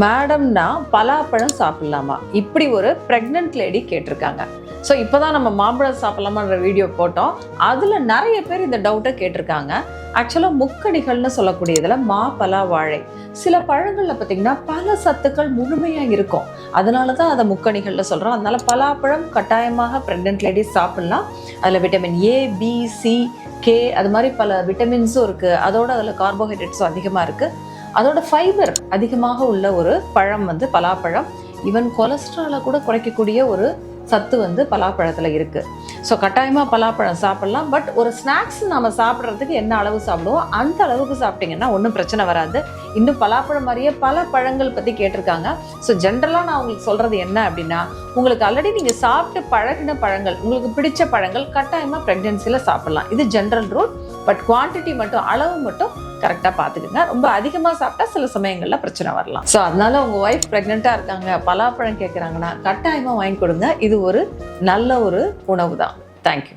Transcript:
மேடம்னா பலாப்பழம் சாப்பிடலாமா? இப்படி ஒரு ப்ரெக்னென்ட் லேடி கேட்டிருக்காங்க. ஸோ இப்போ தான் நம்ம மாம்பழம் சாப்பிடலாமான்ற வீடியோ போட்டோம். அதில் நிறைய பேர் இந்த டவுட்டை கேட்டிருக்காங்க. ஆக்சுவலாக முக்கடிகள்னு சொல்லக்கூடியதில் மா பலா வாழை. சில பழங்களில் பார்த்தீங்கன்னா பல சத்துக்கள் முழுமையாக இருக்கும். அதனால தான் அதை முக்கணிகளில் சொல்கிறோம் அதனால் பலாப்பழம் கட்டாயமாக ப்ரெக்னென்ட் லேடிஸ் சாப்பிட்லாம். அதில் vitamin A B C K அது மாதிரி பல விட்டமின்ஸும் இருக்குது அதோட அதில் கார்போஹைட்ரேட்ஸும் அதிகமாக இருக்குது அதோட ஃபைபர் அதிகமாக உள்ள ஒரு பழம் வந்து பலாப்பழம். ஈவன் கொலஸ்ட்ராலை கூட குறைக்கக்கூடிய ஒரு சத்து வந்து பலாப்பழத்தில் இருக்குது ஸோ கட்டாயமாக பலாப்பழம் சாப்பிட்லாம். பட் ஒரு ஸ்நாக்ஸ் நம்ம சாப்பிட்றதுக்கு என்ன அளவு சாப்பிடுவோம்? அந்த அளவுக்கு சாப்பிட்டீங்கன்னா ஒன்றும் பிரச்சனை வராது. இன்னும் பலாப்பழம் மாதிரியே பல பழங்கள் பற்றி கேட்டிருக்காங்க. ஸோ ஜென்ரலாக நான் உங்களுக்கு சொல்கிறது என்ன அப்படின்னா உங்களுக்கு ஆல்ரெடி நீங்கள் சாப்பிட்டு பழகின பழங்கள் உங்களுக்கு பிடிச்ச பழங்கள் கட்டாயமாக ப்ரெக்னென்சியில் சாப்பிட்லாம். இது ஜென்ரல் ரூல் பட் குவான்டிட்டி மட்டும் அளவு மட்டும் கரெக்டாக பார்த்துக்குங்க. ரொம்ப அதிகமாக சாப்பிட்டா சில சமயங்களில் பிரச்சனை வரலாம். ஸோ அதனால உங்கள் ஒய்ஃப் ப்ரெக்னெண்ட்டாக இருக்காங்க பலாப்பழம் கேட்குறாங்கன்னா கட்டாயமாக வாங்கி கொடுங்க. இது ஒரு நல்ல ஒரு உணவு தான் தேங்க்யூ